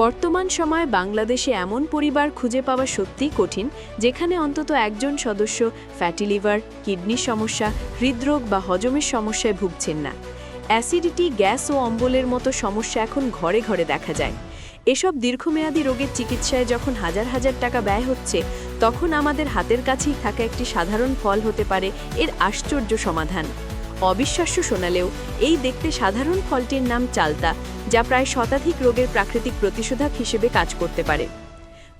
বর্তমান সময়ে বাংলাদেশে এমন পরিবার খুঁজে পাওয়া সত্যিই কঠিন, যেখানে অন্তত একজন সদস্য ফ্যাটি লিভার কিডনির সমস্যা, হৃদরোগ বা হজমের সমস্যায় ভুগছেন না। অ্যাসিডিটি গ্যাস ও অম্বলের মতো সমস্যা এখন ঘরে ঘরে দেখা যায়। এসব দীর্ঘমেয়াদী রোগের চিকিৎসায় যখন হাজার হাজার টাকা ব্যয় হচ্ছে, তখন আমাদের হাতের কাছেই থাকা একটি সাধারণ ফল হতে পারে, এর আশ্চর্য সমাধান। অবিশ্বাস্য শোনালেও, এই দেখতে সাধারণ ফলটির নাম চালতা, যা প্রায় শতাধিক রোগের প্রাকৃতিক প্রতিষেধক হিসেবে কাজ করতে পারে।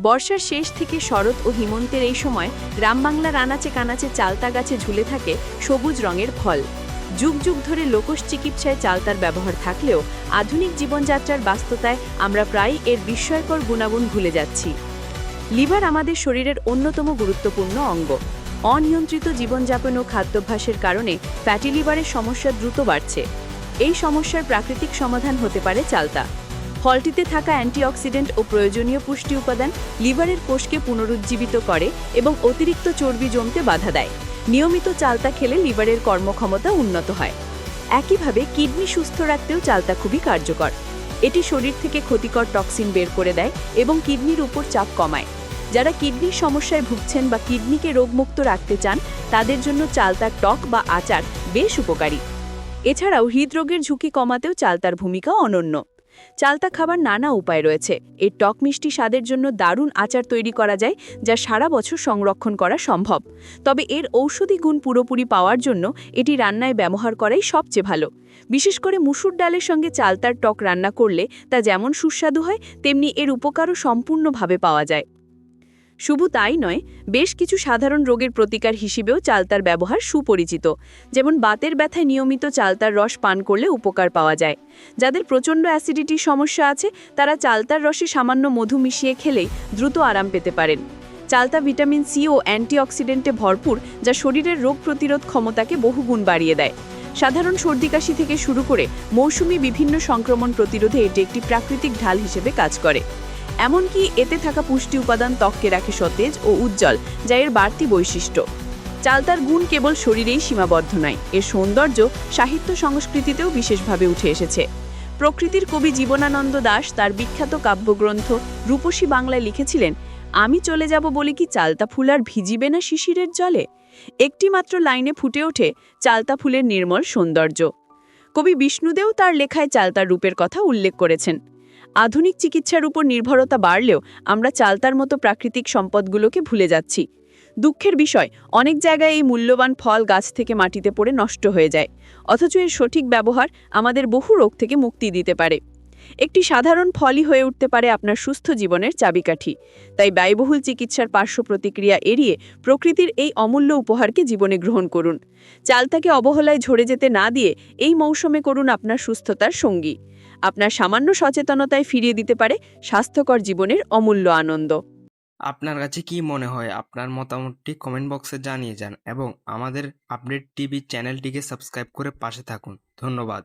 বর্ষার শেষ থেকে শরৎ ও হিমন্তের এই সময় গ্রামবাংলার আনাচে কানাচে চালতা গাছে ঝুলে থাকে সবুজ রঙের ফল। যুগ যুগ ধরে লোকজ চিকিৎসায় চালতার ব্যবহার থাকলেও আধুনিক জীবনযাত্রার বাস্ততায় আমরা প্রায় এর বিস্ময়কর গুণাগুণ ভুলে যাচ্ছি। লিভার আমাদের শরীরের অন্যতম গুরুত্বপূর্ণ অঙ্গ। অনিয়ন্ত্রিত জীবনযাপন ও খাদ্যাভ্যাসের কারণে ফ্যাটি লিভারের সমস্যা দ্রুত বাড়ছে। এই সমস্যার প্রাকৃতিক সমাধান হতে পারে চালতা। ফলটিতে থাকা অ্যান্টিঅক্সিডেন্ট ও প্রয়োজনীয় পুষ্টি উপাদান লিভারের কোষকে পুনরুজ্জীবিত করে এবং অতিরিক্ত চর্বি জমতে বাধা দেয়। নিয়মিত চালতা খেলে লিভারের কর্মক্ষমতা উন্নত হয়। একইভাবে কিডনি সুস্থ রাখতেও চালতা খুবই কার্যকর। এটি শরীর থেকে ক্ষতিকর টক্সিন বের করে দেয় এবং কিডনির উপর চাপ কমায়। যারা কিডনির সমস্যায় ভুগছেন বা কিডনিকে রোগমুক্ত রাখতে চান, তাদের জন্য চালতার টক বা আচার বেশ উপকারী। এছাড়াও হৃদরোগের ঝুঁকি কমাতেও চালতার ভূমিকা অনন্য। চালতা খাবার নানা উপায় রয়েছে। এর টক মিষ্টি স্বাদের জন্য দারুণ আচার তৈরি করা যায়, যা সারা বছর সংরক্ষণ করা সম্ভব। তবে এর ঔষধি গুণ পুরোপুরি পাওয়ার জন্য এটি রান্নায় ব্যবহার করাই সবচেয়ে ভালো। বিশেষ করে মুসুর ডালের সঙ্গে চালতার টক রান্না করলে তা যেমন সুস্বাদু হয়, তেমনি এর উপকারও সম্পূর্ণভাবে পাওয়া যায়। শুধু তাই নয়, বেশ কিছু সাধারণ রোগের প্রতিকার হিসেবেও চালতার ব্যবহার সুপরিচিত। যেমন বাতের ব্যথায় নিয়মিত চালতার রস পান করলে উপকার পাওয়া যায়। যাদের প্রচণ্ড অ্যাসিডিটির সমস্যা আছে, তারা চালতার রসে সামান্য মধু মিশিয়ে খেলেই দ্রুত আরাম পেতে পারেন। চালতা ভিটামিন সি ও অ্যান্টিঅক্সিডেন্টে ভরপুর, যা শরীরের রোগ প্রতিরোধ ক্ষমতাকে বহুগুণ বাড়িয়ে দেয়। সাধারণ সর্দিকাশি থেকে শুরু করে মৌসুমি বিভিন্ন সংক্রমণ প্রতিরোধে এটি একটি প্রাকৃতিক ঢাল হিসেবে কাজ করে। এমনকি এতে থাকা পুষ্টি উপাদান ত্বককে রাখে সতেজ ও উজ্জ্বল, যা এর বাড়তি বৈশিষ্ট্য। চালতার গুণ কেবল শরীরেই সীমাবদ্ধ নয়, এর সৌন্দর্য সাহিত্য সংস্কৃতিতেও বিশেষভাবে উঠে এসেছে। প্রকৃতির কবি জীবনানন্দ দাশ তার বিখ্যাত কাব্যগ্রন্থ রূপসী বাংলায় লিখেছিলেন, আমি চলে যাব বলে কি চালতা ফুল আর ভিজিবে না শিশিরের জলে? একটি মাত্র লাইনে ফুটে ওঠে চালতা ফুলের নির্মল সৌন্দর্য। কবি বিষ্ণুদেও তার লেখায় চালতার রূপের কথা উল্লেখ করেছেন। আধুনিক চিকিৎসার উপর নির্ভরতা বাড়লেও আমরা চালতার মতো প্রাকৃতিক সম্পদগুলোকে ভুলে যাচ্ছি। দুঃখের বিষয়, অনেক জায়গায় এই মূল্যবান ফল গাছ থেকে মাটিতে পড়ে নষ্ট হয়ে যায়। অথচ এর সঠিক ব্যবহার আমাদের বহু রোগ থেকে মুক্তি দিতে পারে। একটি সাধারণ ফলই হয়ে উঠতে পারে আপনার সুস্থ জীবনের চাবিকাঠি। তাই ব্যয়বহুল চিকিৎসার পার্শ্ব প্রতিক্রিয়া এড়িয়ে প্রকৃতির এই অমূল্য উপহারকে জীবনে গ্রহণ করুন। চালতাকে অবহেলায় ঝরে যেতে না দিয়ে এই মৌসুমে করুন আপনার সুস্থতার সঙ্গী। আপনার সামান্য সচেতনতায় ফিরিয়ে দিতে পারে স্বাস্থ্যকর জীবনের অমূল্য আনন্দ। আপনার কাছে কি মনে হয়? আপনার মতামতটি কমেন্ট বক্সে জানিয়ে যান এবং আমাদের আপডেট টিভি চ্যানেলটিকে সাবস্ক্রাইব করে পাশে থাকুন। ধন্যবাদ।